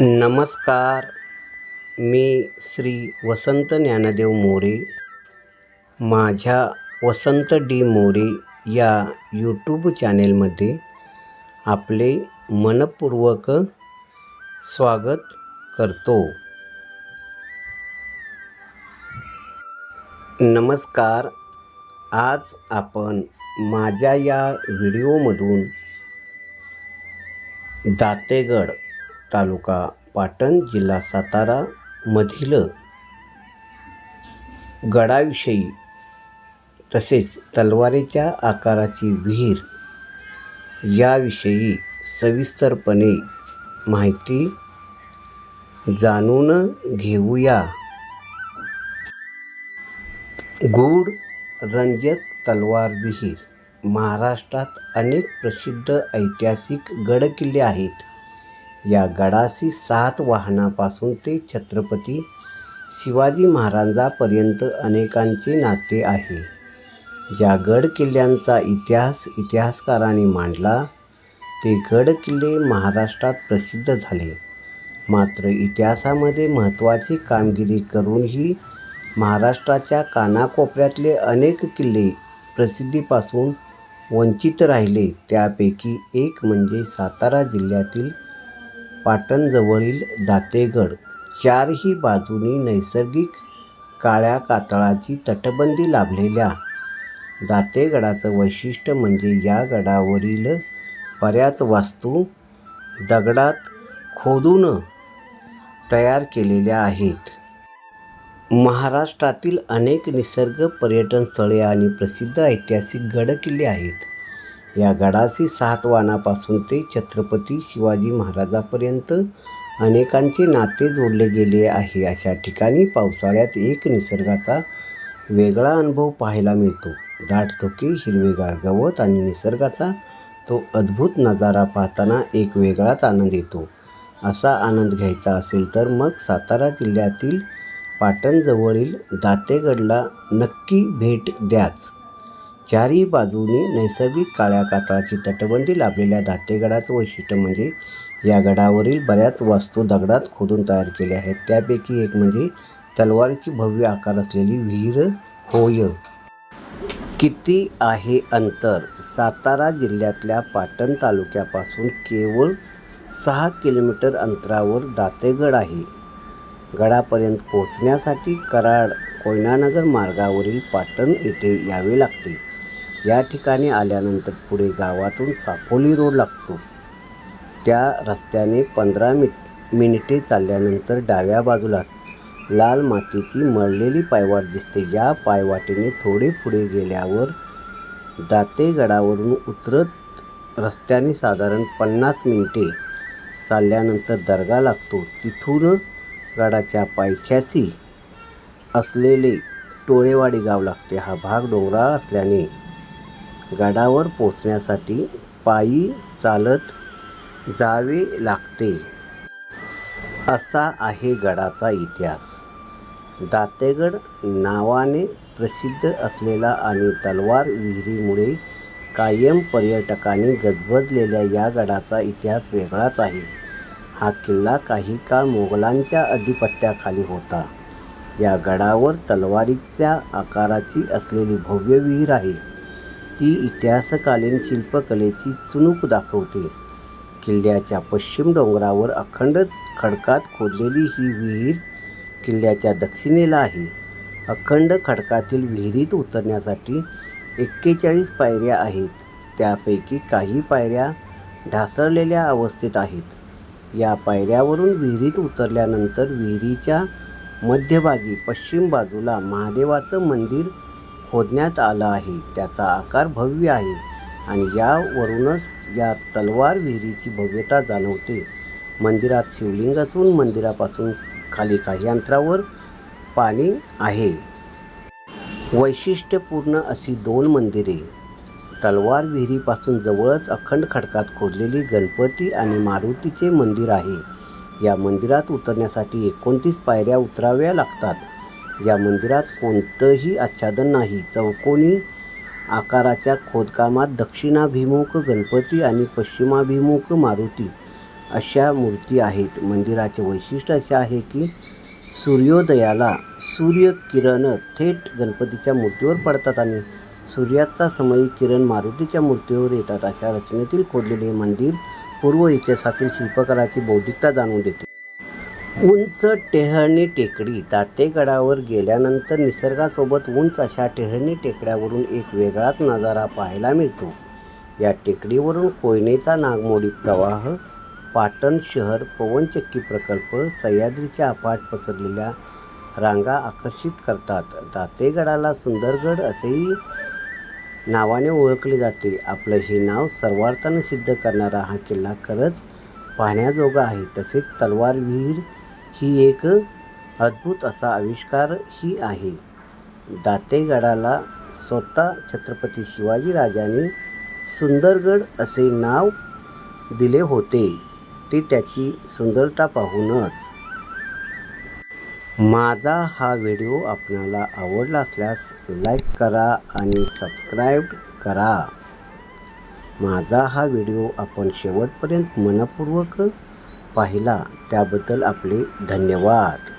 नमस्कार. मी श्री वसंत ज्ञानदेव मोरे. माझ्या वसंत डी मोरे या यूट्यूब चॅनेलमध्ये आपले मनपूर्वक स्वागत करतो. नमस्कार. आज आपण माझ्या या व्हिडिओमधून दातेगड तालुका पाटण जिल्हा सातारा मधील गडाविषयी तसेच तलवारीच्या आकाराची विहीर याविषयी सविस्तरपणे माहिती जाणून घेऊया. गूढ रंजक तलवार विहीर महाराष्ट्रात अनेक प्रसिद्ध ऐतिहासिक गडकिल्ले आहेत. या गडाशी सात वाहनापासून ते छत्रपती शिवाजी महाराजांपर्यंत अनेकांचे नाते आहे. ज्या गड किल्ल्यांचा इतिहास इतिहासकारांनी मांडला ते गड किल्ले महाराष्ट्रात प्रसिद्ध झाले. मात्र इतिहासामध्ये महत्त्वाची कामगिरी करूनही महाराष्ट्राच्या कानाकोपऱ्यातले अनेक किल्ले प्रसिद्धीपासून वंचित राहिले त्यापैकी एक म्हणजे सातारा जिल्ह्यातील पाटणजवळील दातेगड. चारही बाजूनी नैसर्गिक काळ्या कातळाची तटबंदी लाभलेल्या. दातेगडाचं वैशिष्ट्य म्हणजे या गडावरील बऱ्याच वास्तू दगडात खोदून तयार केलेल्या आहेत. महाराष्ट्रातील अनेक निसर्ग पर्यटन स्थळे आणि प्रसिद्ध ऐतिहासिक गडकिल्ले आहेत. या गडाशी सातवानापासून ते छत्रपती शिवाजी महाराजापर्यंत अनेकांचे नाते जोडले गेले आहे. अशा ठिकाणी पावसाळ्यात एक निसर्गाचा वेगळा अनुभव पाहायला मिळतो. दाटधुके हिरवेगार गवत आणि निसर्गाचा तो अद्भुत नजारा पाहताना एक वेगळाच आनंद येतो. असा आनंद घ्यायचा असेल तर मग सातारा जिल्ह्यातील पाटणजवळील दातेगडला नक्की भेट द्याच. चारही बाजूनी नैसर्गिक काळ्या कातळाची तटबंदी लाभलेल्या दातेगडाचं वैशिष्ट्य म्हणजे या गडावरील बऱ्याच वास्तू दगडात खोदून तयार केल्या आहेत. त्यापैकी एक म्हणजे तलवारीची भव्य आकार असलेली विहीर होय. किती आहे अंतर? सातारा जिल्ह्यातल्या पाटण तालुक्यापासून केवळ सहा किलोमीटर अंतरावर दातेगड आहे. गडापर्यंत पोहोचण्यासाठी कराड कोयनानगर मार्गावरील पाटण येथे यावे लागते. या ठिकाणी आल्यानंतर पुढे गावातून सापोली रोड लागतो. त्या रस्त्याने पंधरा मि मिनिटे चालल्यानंतर डाव्या बाजूलाच लाल मातीची मळलेली पायवाट दिसते. या पायवाटेने थोडे पुढे गेल्यावर दातेगडावरून उतरत रस्त्याने साधारण पन्नास मिनिटे चालल्यानंतर दर्गा लागतो. तिथून गडाच्या पायथ्याशी असलेले टोळेवाडी गाव लागते. हा भाग डोंगराळ असल्याने गडावर पोचण्यासाठी पायी चालत जावे लागते. असा आहे गडाचा इतिहास. दातेगड नावाने प्रसिद्ध असलेला आणि तलवार विहिरीमुळे कायम पर्यटकांनी गजबजलेल्या या गडाचा इतिहास वेगळाच आहे. हा किल्ला काही काळ मोगलांच्या अधिपत्याखाली होता. या गडावर तलवारीच्या आकाराची असलेली भव्य विहीर आहे. ती इतिहासकालीन शिल्पकलेची चुणूक दाखवते. किल्ल्याच्या पश्चिम डोंगरावर अखंड खडकात खोदलेली ही विहीर किल्ल्याच्या दक्षिणेला आहे. अखंड खडकातील विहिरीत उतरण्यासाठी एक्केचाळीस पायऱ्या आहेत. त्यापैकी काही पायऱ्या ढासळलेल्या अवस्थेत आहेत. या पायऱ्यावरून विहिरीत उतरल्यानंतर विहिरीच्या मध्यभागी पश्चिम बाजूला महादेवाचं मंदिर खोदण्यात आला आहे. त्याचा आकार भव्य आहे आणि यावरूनच या तलवार विहिरीची भव्यता जाणवते. मंदिरात शिवलिंग असून मंदिरापासून खाली काही अंतरावर पाणी आहे. वैशिष्ट्यपूर्ण अशी दोन मंदिरे. तलवार विहिरीपासून जवळच अखंड खडकात खोदलेली गणपती आणि मारुतीचे मंदिर आहे. या मंदिरात उतरण्यासाठी एकोणतीस पायऱ्या उतराव्या लागतात. या मंदिरात कोणतंही आच्छादन नाही. चौकोनी आकाराच्या खोदकामात दक्षिणाभिमुख गणपती आणि पश्चिमाभिमुख मारुती अशा मूर्ती आहेत. मंदिराचे वैशिष्ट्य असे आहे की सूर्योदयाला सूर्यकिरण थेट गणपतीच्या मूर्तीवर पडतात आणि सूर्याचा समयी किरण मारुतीच्या मूर्तीवर येतात. अशा रचनेतील खोदलेले मंदिर पूर्व इतिहासातील शिल्पकलाची बौद्धिकता जाणून देते. उंच टेहळणी टेकडी तातेगडावर गेल्यानंतर निसर्गासोबत उंच अशा टेहळणी टेकड्यावरून एक वेगळाच नजारा पाहायला मिळतो. या टेकडीवरून कोयनेचा नागमोडी प्रवाह पाटण शहर पवनचक्की प्रकल्प सह्याद्रीच्या अफाट पसरलेल्या रांगा आकर्षित करतात. तातेगडाला सुंदरगड असेही नावाने ओळखले जाते. आपलं हे नाव सर्वार्थानं सिद्ध करणारा हा किल्ला खरंच पाहण्याजोगा आहे. तसेच तलवार विहीर ही एक अद्भुत असा आविष्कार ही आहे. दातेगडाला स्वतः छत्रपती शिवाजी राजाने सुंदरगड असे नाव दिले होते. ते त्याची सुंदरता पाहूनच. माझा हा व्हिडिओ आपणाला आवडला असल्यास लाईक करा आणि सबस्क्राईब करा. माझा हा व्हिडिओ आपण शेवटपर्यंत मनपूर्वक पाहिला त्याबद्दल आपले धन्यवाद.